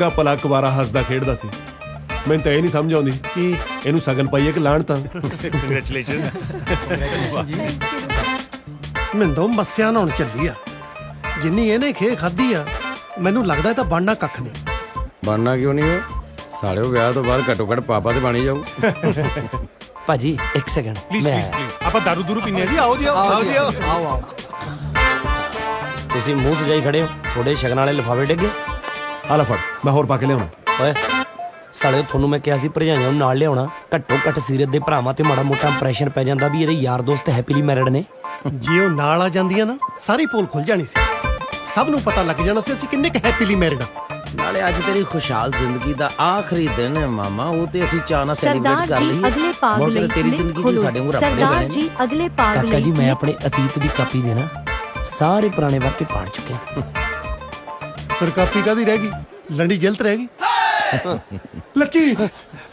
ਗਾ ਭਲਾ ਕੁਵਾਰਾ ਹੱਸਦਾ ਖੇਡਦਾ ਸੀ। ਮੈਨੂੰ ਤਾਂ ਇਹ ਨਹੀਂ ਸਮਝ ਆਉਂਦੀ ਕਿ ਇਹਨੂੰ ਸਗਨ ਪਾਈਏ ਕਿ ਲਾਣ ਤਾਂ। ਕੰਗ੍ਰੈਚੁਲੇਸ਼ਨ ਮਿੰਦੋ ਮੱਸਿਆ ਨਾਉਣ ਚੱਲੀ ਆ। ਜਿੰਨੀ ਇਹਨੇ ਖੇ ਖਾਦੀ ਆ ਮੈਨੂੰ ਲੱਗਦਾ ਇਹ ਤਾਂ ਬਣਨਾ ਕੱਖ ਨਹੀਂ। ਬਣਨਾ ਕਿਉਂ ਨਹੀਂ ਉਹ ਸਾਲਿਓ ਵਿਆਹ ਤੋਂ ਬਾਅਦ ਘੱਟੋ ਘੱਟ ਪਾਪਾ ਤੇ ਬਣੀ ਜਾਊ। ਭਾਜੀ ਇੱਕ ਸੈਕਿੰਡ ਪਲੀਜ਼ ਪਲੀਜ਼ ਪਲੀਜ਼ ਆਪਾਂ ਦਾਰੂ ਦੂਰੂ ਪੀਨੇ ਆ ਜੀ ਆਓ ਜੀ ਆਓ ਆਓ ਜੀ ਆਓ। ਆਓ ਤੁਸੀਂ ਮੂੰਹ ਸਜਾਈ ਖੜੇ ਹੋ। ਥੋੜੇ ਸ਼ਗਨ ਵਾਲੇ ਲਿਫਾਫੇ ਡਿੱਗੇ ਆ ਲੈ ਫੜ ਮੈਂ ਹੋਰ ਪਾ ਕੇ ਲਿਆਉਣਾ। ਓਏ ਸਾਲੇ ਤੁਹਾਨੂੰ ਮੈਂ ਕਿਹਾ ਸੀ ਭਰਜਾਈਆਂ ਨੂੰ ਨਾਲ ਲਿਆਉਣਾ। ਘੱਟੋ ਘੱਟ ਸੀਰਤ ਦੇ ਭਰਾਵਾਂ ਤੇ ਮਾੜਾ ਮੋਟਾ ਇੰਪ੍ਰੈਸ਼ਨ ਪੈ ਜਾਂਦਾ ਵੀ ਇਹਦੇ ਯਾਰ ਦੋਸਤ ਹੈਪੀਲੀ ਮੈਰਿਡ ਨੇ। ਜੇ ਉਹ ਨਾਲ ਆ ਜਾਂਦੀਆਂ ਨਾ ਸਾਰੀ ਪੋਲ ਖੁੱਲ ਜਾਣੀ ਸੀ। ਸਭ ਨੂੰ ਪਤਾ ਲੱਗ ਜਾਣਾ ਸੀ ਅਸੀਂ ਕਿੰਨੇ ਕੁ ਹੈਪੀਲੀ ਮੈਰਿਡ ਆ। ਨਾਲੇ ਅੱਜ ਤੇਰੀ ਖੁਸ਼ਹਾਲ ਜ਼ਿੰਦਗੀ ਦਾ ਆਖਰੀ ਦਿਨ ਹੈ ਮਾਮਾ ਉਹ ਤੇ ਅਸੀਂ ਚਾਹ ਨਾਲ ਸਰਦਾਰ ਸੈਲੀਬ੍ਰੇਟ ਕਰ ਜੀ ਲਈਏ। ਅਗਲੇ ਪਾਗ ਮੁੜ ਲਈ ਤੇਰੀ ਜ਼ਿੰਦਗੀ ਨੂੰ। ਸਾਡੇ ਵਾਂਗੂ ਰੱਖਣੇ ਸਰਦਾਰ ਪੈਣੇ ਜੀ ਅਗਲੇ ਪਾਗ ਲਈ ਕਾਕਾ ਜੀ ਮੈਂ ਆਪਣੇ ਅਤੀਤ ਦੀ ਕਾਪੀ ਦੇਣਾ। ਸਾਰੇ ਪੁਰਾਣੇ ਵਾਕੇ ਪਾੜ ਚੁੱਕਿਆ ਫਿਰ ਕਾਪੀ ਕਾਦੀ ਰਹਿ ਗਈ? ਲੰਡੀ ਜਿਲਤ ਰਹਿ ਗਈ? Lucky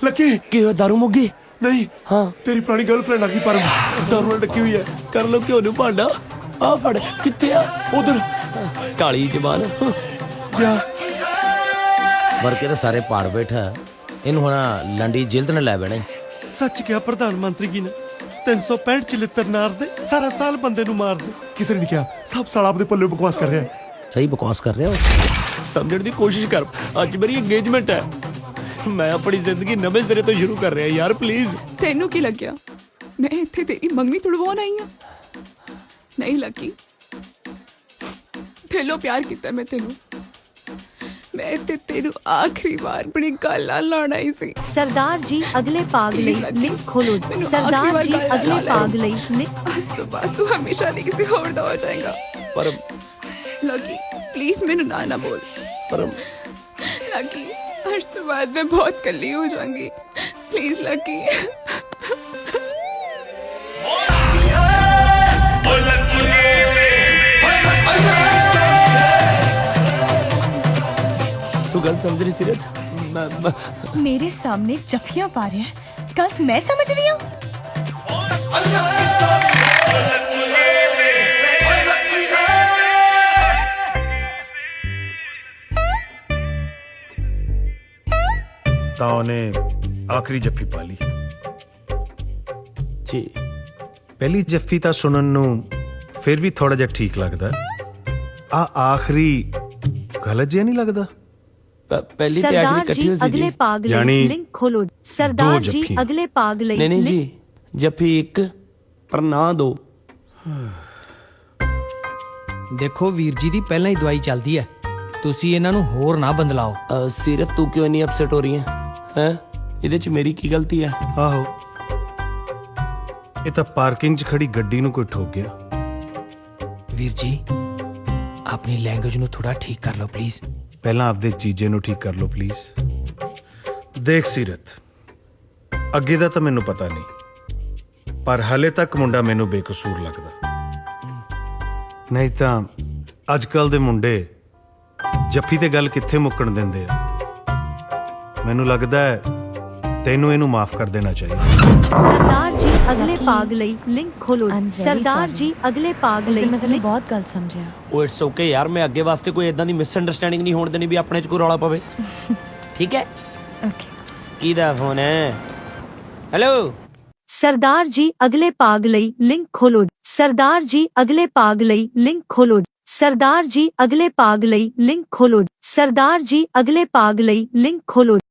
Lucky. ਕੀ ਹੋਇਆ ਦਾਰੂ ਮੁੱਗੀ ਨਹੀਂ ਹਾਂ। ਤੇਰੀ ਪੁਰਾਣੀ ਗਰਲਫ੍ਰੈਂਡ ਆ ਗਈ ਪਰ ਦਾਰੂ ਨਾਲ ਡੱਕੀ ਹੋਈ ਹੈ ਕਰ ਲੋ ਕਿਉਂ ਨੂੰ ਭਾਂਡਾ। ਆ ਫੜ ਕਿੱਥੇ ਆ? ਉਧਰ। ਕਾਲੀ ਜ਼ਬਾਨ। ਯਾ। ਵਰਕੇ ਤਾਂ ਸਾਰੇ ਪਾੜ ਬੈਠਾ। ਇਹਨੂੰ ਹੁਣ ਲੰਡੀ ਜਿਲਦ ਨੇ ਲੈ ਬੈਣਾ ਸੱਚ ਕਿਹਾ ਪ੍ਰਧਾਨ ਮੰਤਰੀ ਜੀ ਨੇ। 365 ਚਲਿੱਤਰ ਨਾਰ ਦੇ ਸਾਰਾ ਸਾਲ ਬੰਦੇ ਨੂੰ ਮਾਰ ਦੇ। ਕਿਸੇ ਨੇ ਨਹੀਂ ਕਿਹਾ ਸਭ ਸਾਲ ਆਪਦੇ ਪੱਲੇ ਬਕਵਾਸ ਕਰ ਰਿਹਾ। ਹੈ ਸਹੀ ਬਕਵਾਸ ਕਰ ਰਿਹਾ ਉਹ? ਸਮਝਣ ਦੀ ਕੋਸ਼ਿਸ਼ ਕਰ। ਅੱਜ ਮੇਰੀ ਇੰਗੇਜਮੈਂਟ ਹੈ। ਮੈਂ ਆਪਣੀ ਜ਼ਿੰਦਗੀ ਨਵੇਂ ਸਿਰੇ ਤੋਂ ਸ਼ੁਰੂ ਕਰ ਰਿਹਾ ਯਾਰ ਪਲੀਜ਼ ਤੈਨੂੰ ਕੀ ਲੱਗਿਆ? ਮੈਂ ਇੱਥੇ ਤੇਰੀ ਮੰਗਣੀ ਤੁੜਵਾਉਣ ਆਈ ਹਾਂ। ਨਹੀਂ ਲੱਗੀ। ਦਿਲੋਂ ਪਿਆਰ ਕੀਤਾ ਮੈਂ ਤੈਨੂੰ। ਮੈਂ ਇੱਥੇ ਤੈਨੂੰ ਆਖਰੀ ਵਾਰ ਬੜੀ ਗੱਲ ਲਾਉਣ ਆਈ ਸੀ। ਸਰਦਾਰ ਜੀ ਅਗਲੇ ਪਾਗ ਲਈ ਲੱਕੀ। ਖੋਲੋ ਸਰਦਾਰ ਜੀ ਗੱਲ ਅਗਲੇ। ਪਾਗ ਲਈ ਲਿੰਕ ਤੋਂ ਬਾਅਦ ਤੂੰ ਹਮੇਸ਼ਾ ਲਈ ਕਿਸੇ ਹੋਰ ਦਾ ਹੋ ਜਾਏਗਾ। ਪਰ लकी प्लीज़ मेरे ना ना बोल परम लकी आज तो बाद में बहुत कली हो जाऊँगी प्लीज़ लकी तू गलत समझ रही सीरत मेरे सामने चपिया पा रहे हैं गलत मैं समझ रही हूँ ਤਾਂ ਉਹਨੇ ਆਖਰੀ ਜੱਫੀ ਪਾ ਲਈ। ਜੀ। ਪਹਿਲੀ ਜੱਫੀ ਤਾਂ ਸੁਣਨ ਨੂੰ ਫਿਰ ਵੀ ਥੋੜਾ ਜਿਹਾ ਠੀਕ ਲੱਗਦਾ। ਆ ਆਖਰੀ ਗਲਤ ਜਿਹਾ ਨਹੀਂ ਲੱਗਦਾ? ਪ- ਪਹਿਲੀ ਤੇ ਆਖਰੀ ਸਰਦਾਰ ਇਕੱਠੀ ਜੀ ਹੋ ਅਗਲੇ ਸੀਗੀ। ਪਾਗ ਲਈ ਯਾਨੀ ਲਿੰਕ ਖੋਲੋ। ਸਰਦਾਰ ਜੀ ਜੱਫੀਆਂ। ਅਗਲੇ ਪਾਗ ਲਈ ਨਹੀਂ ਨਹੀਂ ਲਿੰਕ- ਜੀ ਜੱਫੀ ਇੱਕ ਪਰ ਨਾ ਦੋ। ਦੇਖੋ ਵੀਰ ਜੀ ਦੀ ਪਹਿਲਾਂ ਹੀ ਦਵਾਈ ਚੱਲਦੀ ਹੈ। ਤੁਸੀਂ ਇਹਨਾਂ ਨੂੰ ਹੋਰ ਨਾ ਬੰਦਲਾਓ। ਅ, ਸੀਰਤ ਤੂੰ ਕਿਉਂ ਇੰਨੀ ਅਪਸੈਟ ਹੋ ਰਹੀ ਹੈ? ਹੈ? ਇਹਦੇ ਚ ਮੇਰੀ ਕੀ ਗਲਤੀ ਹੈ? ਆਹੋ। ਇਹ ਤਾਂ ਪਾਰਕਿੰਗ 'ਚ ਖੜੀ ਗੱਡੀ ਨੂੰ ਕੋਈ ਠੋਕ ਗਿਆ। ਵੀਰ ਜੀ ਆਪਣੀ ਲੈਂਗੁਏਜ ਨੂੰ ਥੋੜਾ ਠੀਕ ਕਰ ਲਓ ਪਲੀਜ਼ ਪਹਿਲਾਂ ਆਪਦੇ ਚੀਜ਼ੇ ਨੂੰ ਠੀਕ ਕਰ ਲਓ ਪਲੀਜ਼ ਦੇਖ ਸੀਰਤ ਅੱਗੇ ਦਾ ਤਾਂ ਮੈਨੂੰ ਪਤਾ ਨਹੀਂ ਪਰ ਹਲੇ ਤੱਕ ਮੁੰਡਾ ਮੈਨੂੰ ਬੇਕਸੂਰ ਲੱਗਦਾ। ਨਹੀਂ ਤਾਂ ਅੱਜ ਕੱਲ ਦੇ ਮੁੰਡੇ ਜੱਫੀ ਤੇ ਗੱਲ ਕਿੱਥੇ ਮੁੱਕਣ ਦਿੰਦੇ ਆ? ਮੈਨੂੰ ਲੱਗਦਾ ਹੈ ਤੈਨੂੰ ਇਹਨੂੰ ਮਾਫ ਕਰ ਦੇਣਾ ਚਾਹੀਦਾ। ਸਰਦਾਰ ਜੀ ਅਗਲੇ ਪਾਗ ਲਈ ਲਿੰਕ ਖੋਲੋ। I'm very Sardar sorry. ਜੀ ਅਗਲੇ ਪਾਗ ਉਸ ਲਈ ਮੈਂ ਤੈਨੂੰ ਬਹੁਤ ਗਲਤ ਸਮਝਿਆ। ਉਹ ਇਟਸ ਓਕੇ ਯਾਰ ਮੈਂ ਅੱਗੇ ਵਾਸਤੇ ਕੋਈ ਇਦਾਂ ਦੀ ਮਿਸਅੰਡਰਸਟੈਂਡਿੰਗ ਨਹੀਂ ਹੋਣ ਦੇਣੀ ਵੀ ਆਪਣੇ ਚ ਕੋਈ ਰੌਲਾ ਪਵੇ। ਠੀਕ ਹੈ? ਓਕੇ ਕਿਹਦਾ ਫੋਨ ਹੈ? ਹੈਲੋ ਸਰਦਾਰ ਜੀ ਅਗਲੇ ਪਾਗ ਲਈ ਲਿੰਕ ਖੋਲੋ। ਸਰਦਾਰ ਜੀ ਅਗਲੇ ਪਾਗ ਲਈ ਲਿੰਕ ਖੋਲੋ। ਸਰਦਾਰ ਜੀ ਅਗਲੇ ਪਾਗ ਲਈ ਲਿੰਕ ਖੋਲੋ। ਸਰਦਾਰ ਜੀ ਅਗਲੇ ਪਾਗ ਲਈ ਲਿੰਕ ਖੋਲੋ।